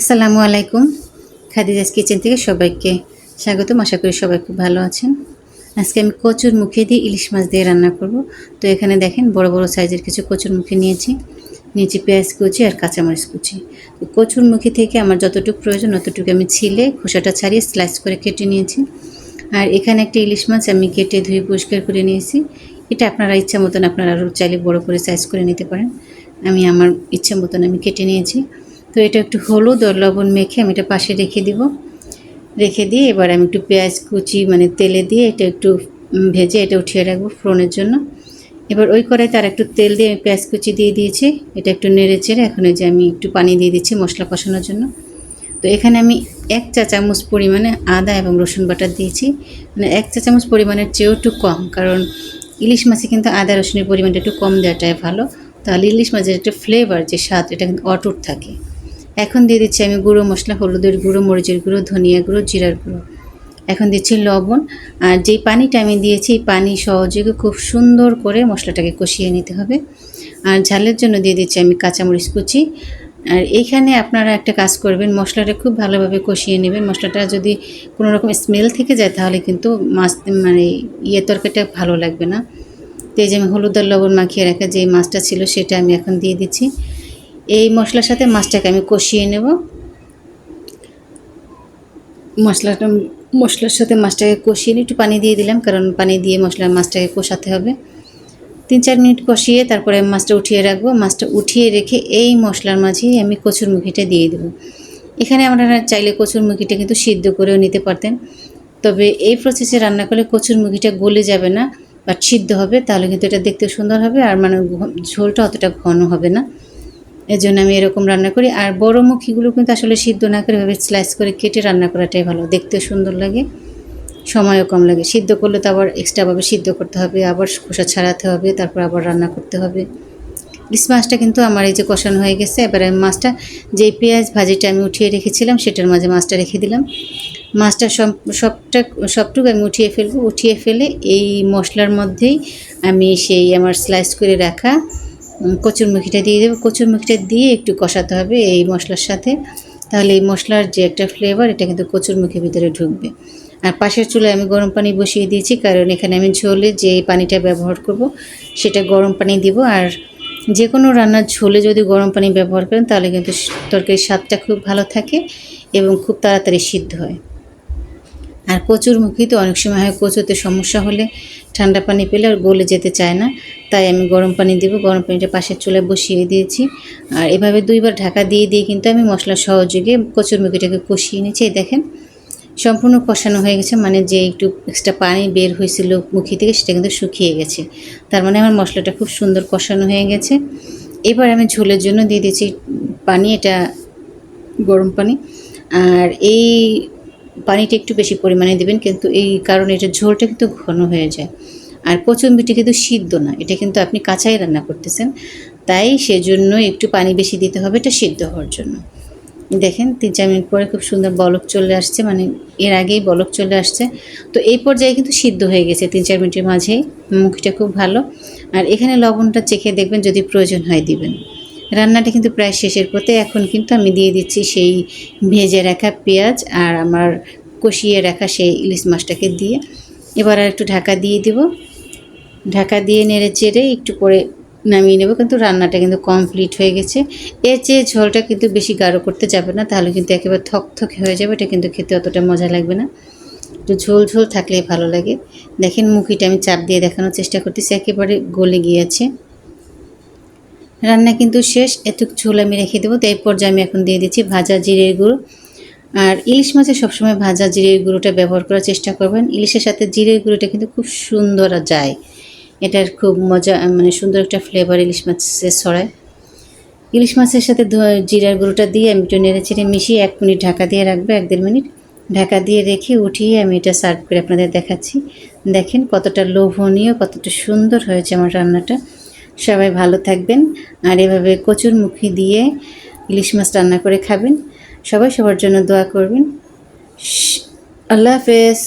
আসসালামু আলাইকুম। খাদিজাস কিচেন থেকে সবাইকে স্বাগতম। আশা করি সবাই খুব ভালো আছেন। আজকে আমি কচুর মুখে দিয়ে ইলিশ মাছ দিয়ে রান্না করব। তো এখানে দেখেন বড় বড় সাইজের কিছু কচুর মুখে নিয়েছি। নিয়েছি পেঁয়াজ কুচি আর কাঁচামরিচ কুচি। তো কচুর মুখে থেকে আমার যতটুকু প্রয়োজন অতটুকু আমি ছিলে খোসাটা ছাড়িয়ে স্লাইস করে কেটে নিয়েছি। আর এখানে একটা ইলিশ মাছ আমি কেটে ধুয়ে পরিষ্কার করে নিয়েছি। এটা আপনারা ইচ্ছা মতন আপনারা আরও চাইলে বড় করে সাইজ করে নিতে পারেন। আমি আমার ইচ্ছা মতন আমি কেটে নিয়েছি। তো এটা একটু হলুদ আর লবণ মেখে আমি এটা পাশে রেখে দিব। রেখে দিয়ে এবার আমি একটু পেঁয়াজ কুচি মানে তেলে দিয়ে এটা একটু ভেজে এটা উঠিয়ে রাখব ফোড়নের জন্য। এবার ওই কড়াইতে আর একটু তেল দিয়ে আমি পেঁয়াজ কুচি দিয়ে দিয়েছি। এটা একটু নেড়ে চেড়ে এখন যে আমি একটু পানি দিয়ে দিচ্ছি মশলা কষানোর জন্য। তো এখানে আমি এক চা চামচ পরিমাণে আদা এবং রসুন বাটা দিয়েছি। মানে এক চা চামচ পরিমাণের চেয়েও একটু কম, কারণ ইলিশ মাছে কিন্তু আদা রসুনের পরিমাণটা একটু কম দেওয়াটাই ভালো। তাহলে ইলিশ মাছের একটা ফ্লেভার যে স্বাদ, এটা কিন্তু অটুট থাকে। এখন দিয়ে দিচ্ছি আমি গুঁড়ো মশলা, হলুদের গুঁড়ো, মরিচের গুঁড়ো, ধনিয়া গুঁড়ো, জিরার গুঁড়ো। এখন দিচ্ছি লবণ। আর যেই পানিটা আমি দিয়েছি, এই পানি সহযোগে খুব সুন্দর করে মশলাটাকে কষিয়ে নিতে হবে। আর ঝালের জন্য দিয়ে দিচ্ছি আমি কাঁচামরিচ কুচি। আর এইখানে আপনারা একটা কাজ করবেন, মশলাটা খুব ভালোভাবে কষিয়ে নেবেন। মশলাটা যদি কোনো রকম স্মেল থেকে যায়, তাহলে কিন্তু মাছ মানে ইয়ে তরকারিটা ভালো লাগবে না। তো এই যে আমি হলুদ আর লবণ মাখিয়ে রাখা যে মাছটা ছিল, সেটা আমি এখন দিয়ে দিচ্ছি। এই মশলার সাথে মাছটাকে আমি কষিয়ে নেব। মশলাটা মশলার সাথে মাছটাকে কষিয়ে একটু পানি দিয়ে দিলাম, কারণ পানি দিয়ে মশলা মাছটাকে কষাতে হবে। তিন চার মিনিট কষিয়ে তারপরে মাছটা উঠিয়ে রাখব। মাছটা উঠিয়ে রেখে এই মশলার মাঝেই আমি কচুর মুখিটা দিয়ে দেবো। এখানে আপনারা চাইলে কচুর মুখিটা কিন্তু সিদ্ধ করেও নিতে পারতেন। তবে এই প্রসেসে রান্না করলে কচুর মুখিটা গলে যাবে না বাট সিদ্ধ হবে, তাহলে কিন্তু এটা দেখতে সুন্দর হবে, আর মানে ঝোলটা অতটা ঘন হবে না। এর জন্য আমি এরকম রান্না করি। আর বড় মুখিগুলো কিন্তু আসলে সিদ্ধ না করে ভাবে স্লাইস করে কেটে রান্না করাটাই ভালো। দেখতে সুন্দর লাগে, সময়ও কম লাগে। সিদ্ধ করলে তো আবার এক্সট্রাভাবে সিদ্ধ করতে হবে, আবার খোসা ছাড়াতে হবে, তারপর আবার রান্না করতে হবে। ইলিশ মাছটা কিন্তু আমার এই যে কষানো হয়ে গেছে, এবার আমি মাছটা যেই পেঁয়াজ ভাজিটা আমি উঠিয়ে রেখেছিলাম, সেটার মাঝে মাছটা রেখে দিলাম। মাছটা সব, সবটা, সবটুকু আমি উঠিয়ে ফেলব। উঠিয়ে ফেলে এই মশলার মধ্যেই আমি সেই আমার স্লাইস করে রাখা উম, কচুরমুখিটা দিয়ে দেবো। কচুরমুখিটা দিয়ে একটু কষাতে হবে এই মশলার সাথে। তাহলে এই মশলার যে একটা ফ্লেভার এটা কিন্তু কচুর মুখের ভিতরে ঢুকবে। আর পাশের চুলায় আমি গরম পানি বসিয়ে দিয়েছি কারণ এখানে আমি ঝোলে যে পানিটা ব্যবহার করব সেটা গরম পানি দিব। আর যে কোনো রান্নার ঝোলে যদি গরম পানি ব্যবহার করেন তাহলে কিন্তু তরকারির স্বাদটা খুব ভালো থাকে এবং খুব তাড়াতাড়ি সিদ্ধ হয়। আর কচুর মুখি তো অনেক সময় হয় কচুতে সমস্যা হলে ঠান্ডা পানি পেলে আর গলে যেতে চায় না। তাই আমি গরম পানি দেবো, গরম পানিটা পাশের চুলায় বসিয়ে দিয়েছি। আর এভাবে দুইবার ঢাকা দিয়ে দিয়ে কিন্তু আমি মশলা সহযোগে কচুর মুখিটাকে কষিয়ে নিয়েছি। এই দেখেন, সম্পূর্ণ কষানো হয়ে গেছে মানে যে একটু এক্সট্রা পানি বের হয়েছিল মুখি থেকে সেটা কিন্তু শুকিয়ে গেছে। তার মানে আমার মশলাটা খুব সুন্দর কষানো হয়ে গেছে। এবার আমি ঝোলের জন্য দিয়ে দিয়েছি পানি, এটা গরম পানি। আর এই পানিটা একটু বেশি পরিমাণে দেবেন, কিন্তু এই কারণে এটা ঝোলটা কিন্তু ঘন হয়ে যায়। আর কচুম্বিটি কিন্তু সিদ্ধ না, এটা কিন্তু আপনি কাঁচাই রান্না করতেছেন, তাই সেজন্য একটু পানি বেশি দিতে হবে, এটা সিদ্ধ হওয়ার জন্য। দেখেন, তিন চার মিনিট পরে খুব সুন্দর বলক চলে আসছে মানে এর আগেই বলক চলে আসছে। তো এই পর্যায়ে কিন্তু সিদ্ধ হয়ে গেছে তিন চার মিনিটের মাঝেই, মুখটা খুব ভালো। আর এখানে লবণটা চেখে দেখবেন যদি প্রয়োজন হয় দিবেন। রান্নাটা কিন্তু প্রায় শেষের পথে। এখন কিন্তু আমি দিয়ে দিচ্ছি সেই ভেজে রাখা পেঁয়াজ আর আমার কষিয়ে রাখা সেই ইলিশ মাছটাকে দিয়ে। এবার আর একটু ঢাকা দিয়ে দিব। ঢাকা দিয়ে নেড়ে চেড়ে একটু পরে নামিয়ে নেব, কিন্তু রান্নাটা কিন্তু কমপ্লিট হয়ে গেছে। এর চেয়ে ঝোলটা কিন্তু বেশি গাঢ় করতে যাবে না, তাহলে কিন্তু একেবারে থকথকে হয়ে যাবে, এটা কিন্তু খেতে অতটা মজা লাগবে না। একটু ঝোল ঝোল থাকলেই ভালো লাগে। দেখেন মুখিটা আমি চাপ দিয়ে দেখানোর চেষ্টা করতেছি, একেবারে গলে গিয়েছে। রান্না কিন্তু শেষ এটুক ঝোল আমি রেখে দেবো। তো এই পর্যায়ে আমি এখন দিয়ে দিচ্ছি ভাজা জিরের গুঁড়ো। আর ইলিশ মাছে সবসময় ভাজা জিরের গুঁড়োটা ব্যবহার করার চেষ্টা করবেন। ইলিশের সাথে জিরের গুঁড়োটা কিন্তু খুব সুন্দর যায়। এটার খুব মজা মানে সুন্দর একটা ফ্লেভার ইলিশ মাছের ছড়ায়। ইলিশ মাছের সাথে জিরার গুঁড়োটা দিয়ে আমি একটু নেড়ে চেড়ে মিশিয়ে এক মিনিট ঢাকা দিয়ে রাখব, এক দেড় মিনিট। ঢাকা দিয়ে রেখে উঠিয়ে আমি এটা সার্ভ করে আপনাদের দেখাচ্ছি। দেখেন কতটা লোভনীয়, কতটা সুন্দর হয়েছে আমার রান্নাটা। সবাই ভালো থাকবেন। আর এভাবে কচুর মুখি দিয়ে ইলিশ মাছ রান্না করে খাবেন। সবাই সবার জন্য দোয়া করবেন। আল্লাহ হাফেজ।